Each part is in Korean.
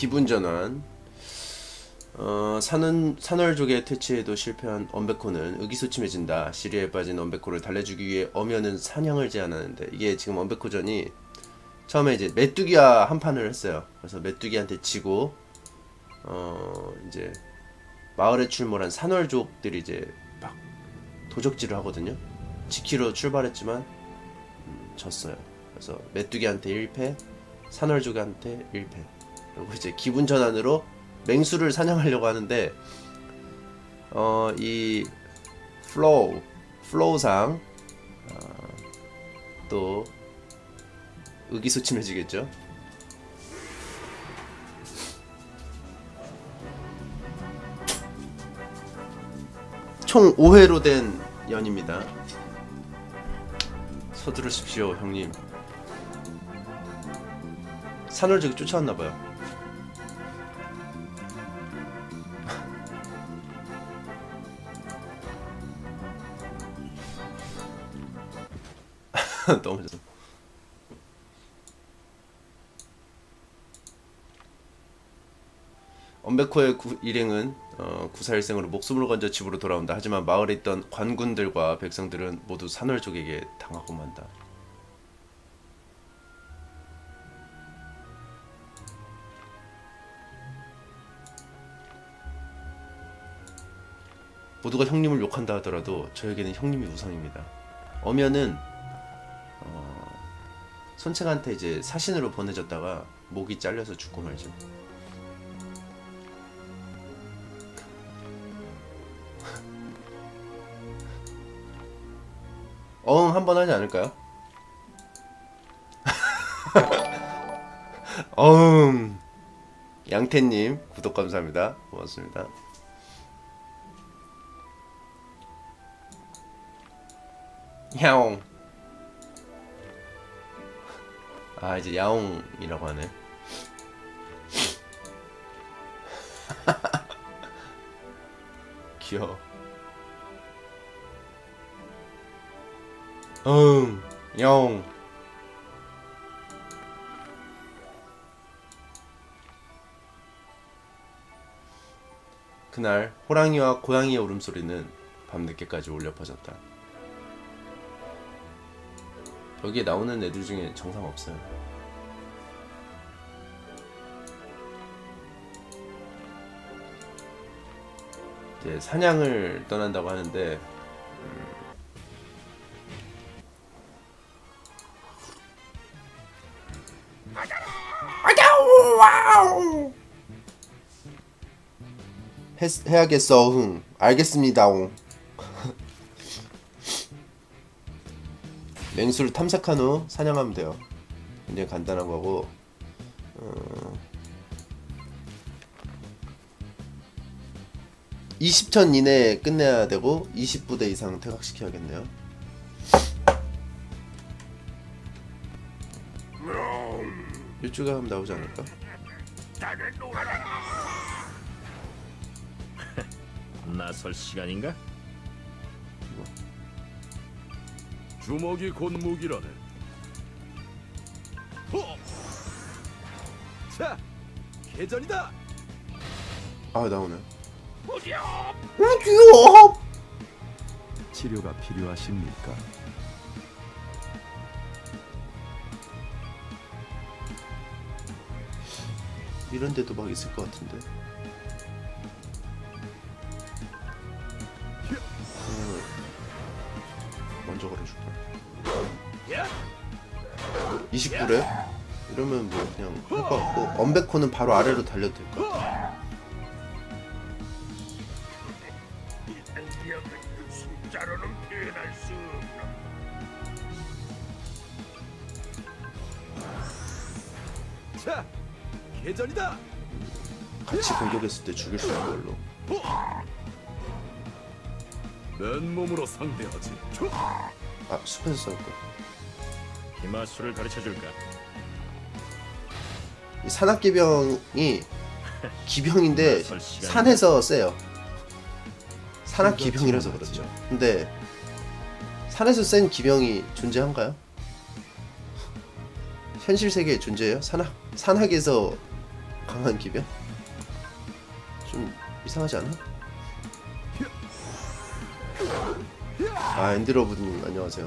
기분 전환. 어, 산은, 산월족의 퇴치에도 실패한 언베코는 의기소침해진다. 시리에 빠진 언베코를 달래주기 위해 어면은 사냥을 제안하는데 이게 지금 언베코전이 처음에 이제 메뚜기와 한 판을 했어요. 그래서 메뚜기한테 지고 어 이제 마을에 출몰한 산월족들이 이제 막 도적질을 하거든요. 지키러 출발했지만 음, 졌어요. 그래서 메뚜기한테 1패, 산월족한테 1패. 그리고 이제 기분 전환으로 맹수를 사냥하려고 하는데 어 이 플로우 플로우상 어, 또 의기소침해지겠죠. 총 5회로 된 연입니다. 서두르십시오, 형님. 산월적이 쫓아왔나봐요. 좋아. 엄베코의 구- 일행은 어, 구사일생으로 목숨을 건져 집으로 돌아온다. 하지만 마을에 있던 관군들과 백성들은 모두 산월족에게 당하고 만다. 모두가 형님을 욕한다 하더라도 저에게는 형님이 우선입니다. 어면은 어, 손책한테 이제 사신으로 보내졌다가 목이 잘려서 죽고 말죠. 어응 한번 하지 않을까요? 어응 양태님 구독 감사합니다 고맙습니다 야옹 아 이제 야옹이라고 하네 귀여워 응, 영. 그날 호랑이와 고양이의 울음소리는 밤늦게까지 울려 퍼졌다. 여기에 나오는 애들 중에 정상 없어요. 이제 사냥을 떠난다고 하는데 해, 해야겠어 흥 알겠습니다 옹 맹수를 탐색한 후 사냥하면 돼요 굉장히 간단한 거고 어... 20천 이내에 끝내야 되고 20부대 이상 퇴각시켜야겠네요 일주가 하면 나오지 않을까? 나설 시간인가? 주먹이 곧 무기라네. 호! 자, 개전이다. 아 나오네 치료가 필요하십니까? 이런 데도 막 있을 것 같은데 먼저 걸어줄까 29래? 이러면 뭐 그냥 할것 같고 언베코는 바로 아래로 달려도 될 것 같아 개전이다. 같이 공격했을 때 죽일 수 있는 걸로 맨몸으로 상대하지. 아 숲에서 싸울 거 기마술을 가르쳐 줄까? 이 산악기병이 기병인데. 산에서 세요. 산악 기병이라서 그렇죠. 근데 산에서 센 기병이 존재한가요? 현실 세계에 존재해요? 산악 산악에서 강한 기병? 좀 이상하지 않아? 아 앤드러브님 안녕하세요.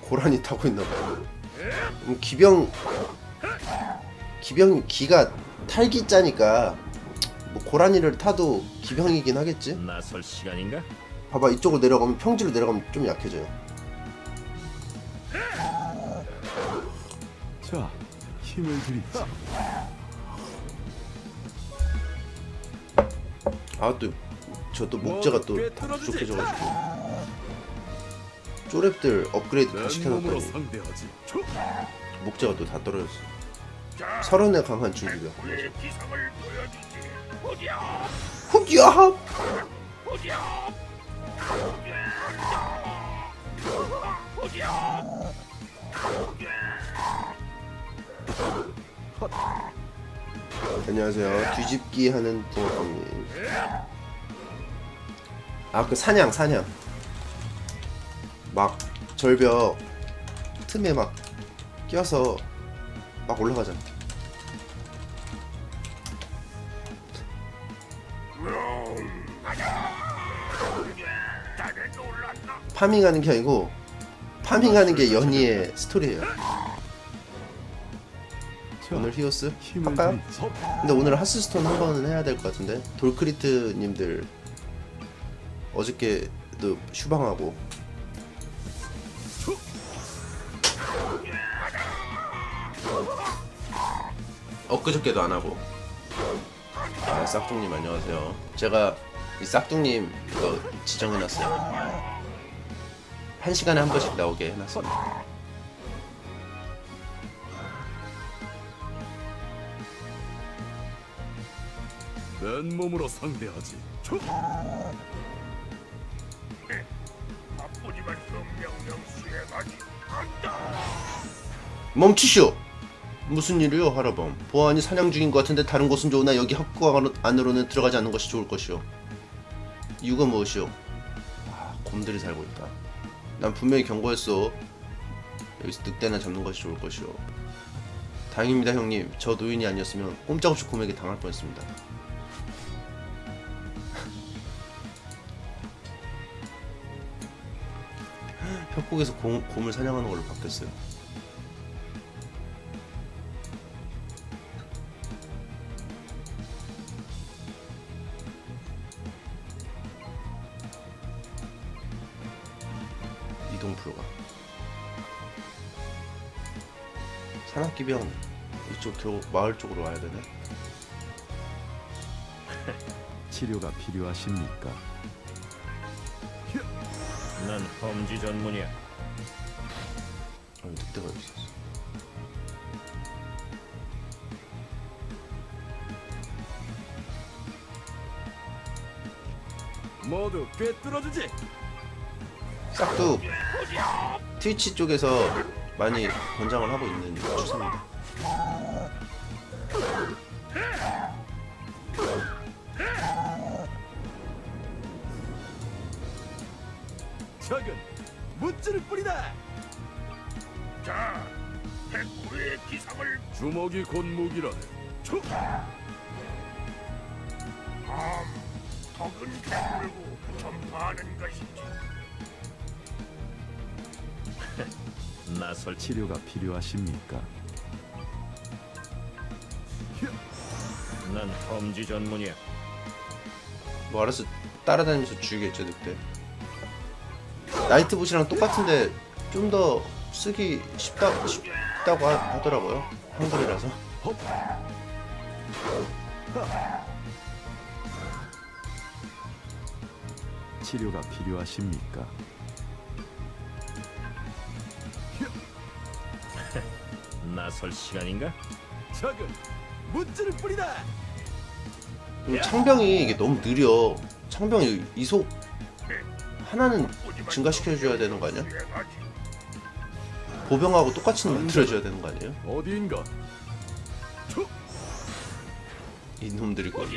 고라니 타고 있나 봐. 음, 기병 기병 기가 탈기 짜니까 뭐 고라니를 타도 기병이긴 하겠지. 나설 시간인가? 봐봐 이쪽으로 내려가면 평지로 내려가면 좀 약해져요. 자, 힘을 드리지. 아또 저 또 목재가 또? 부족해져가지고 쪼랩들 업그레이드 다 시켜놨더니! 목재가 또 다 떨어졌어. 자, 서른에 강한 중기병. 흑야! 어디야? 어디야? 안녕하세요. 뒤집기 하는 붕어빵님. 아 그 사냥 사냥. 막 절벽 틈에 막 껴서 막 놀랐나? 파밍하는 게 아니고 파밍하는 게 연희의 스토리예요. 자, 오늘 히오스 할까요? 근데 오늘 하스스톤 한 번은 해야 될 것 같은데. 돌크리트님들 어저께도 슈방하고. 엊그저께도 안 하고. 아 싹둥님 안녕하세요. 제가 이 싹둥님 이거 지정해놨어요. 한 시간에 한 번씩 나오게 해놨습니다 맨 몸으로 상대하지. 초! 바쁘지만 그 명령 수행하지. 간다. 멈추시오! 무슨 일이요, 하라범? 보안이 사냥 중인 것 같은데 다른 곳은 좋으나 여기 학교 안- 안으로는 들어가지 않는 것이 좋을 것이오. 이유가 무엇이오? 아, 곰들이 살고 있다. 난 분명히 경고했어. 여기서 늑대나 잡는 것이 좋을 것이오. 다행입니다, 형님. 저 노인이 아니었으면 꼼짝없이 곰에게 당할 뻔했습니다. 협곡에서 곰, 곰을 사냥하는 걸로 바뀌었어요. 이동 불가. 산악기병 이쪽 교 마을 쪽으로 와야 되네. 치료가 필요하십니까? 난 험지 전문이야. 아, 늑대가 여기 있었어. 모두 꿰뚫어주지. 싹둑 트위치 쪽에서 많이 권장을 하고 있는 추세입니다. 적은 무찌를 뿌리다. 자, 백구의 기상을 주먹이 곧 무기라네. 초! 함. 덕은 베풀고 전파하는 것이지. 나설 치료가 필요하십니까? 난 험지 전문이야. 뭐 알아서 따라다니면서 죽이겠죠 늑대. 나이트봇이랑 똑같은데 좀 더 쓰기 쉽다 쉽다고 하, 하더라고요 한글이라서. 헛! 치료가 필요하십니까? 나설 시간인가? 적은 무찌를 뿌리다. 그리고 창병이 이게 너무 느려. 창병이 이속 하나는 증가시켜줘야 되는 거 아니야? 보병하고 똑같이 만들어줘야 되는 거 아니에요? 어디인가? 이놈들이군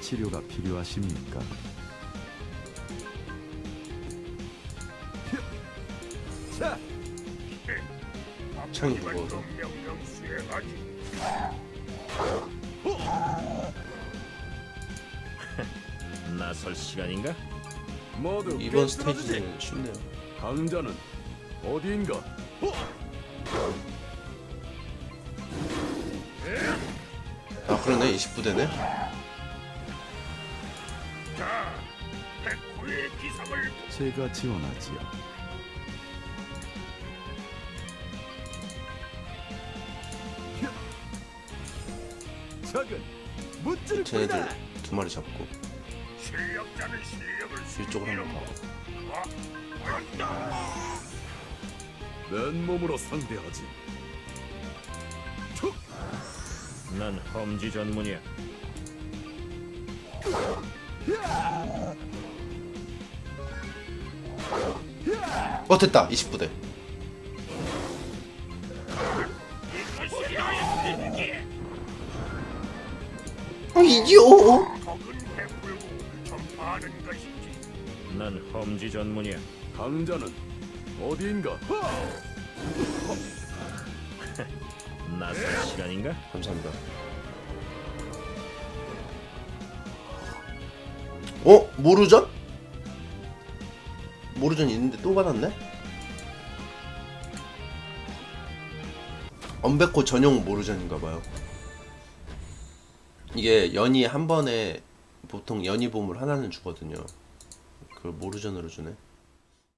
치료가 필요하십니까? 창이 무거워서 수행하지. 나설 시간인가? 모두 이번? 스테이지는 쉽네요. 강자는 어디인가? 아 그러네 20부대네. 자, 백호의 기상을 제가 지원하지요. 쟤네들 두 마리 잡고 실력자는 실력을 이쪽으로 한번 아니다. 맨몸으로 상대하지. 툭! 난 험지 전문이야. 어 됐다 20부대. 이겨. 난 험지 전문이야. 강자는 어디인가? 나설 시간인가? 감사합니다. 어 모르전? 모르전 있는데 또 받았네? 언베코 전용 모르전인가봐요. 이게 연이 한 번에 보통 연이 보물 하나는 주거든요. 그걸 모르전으로 주네.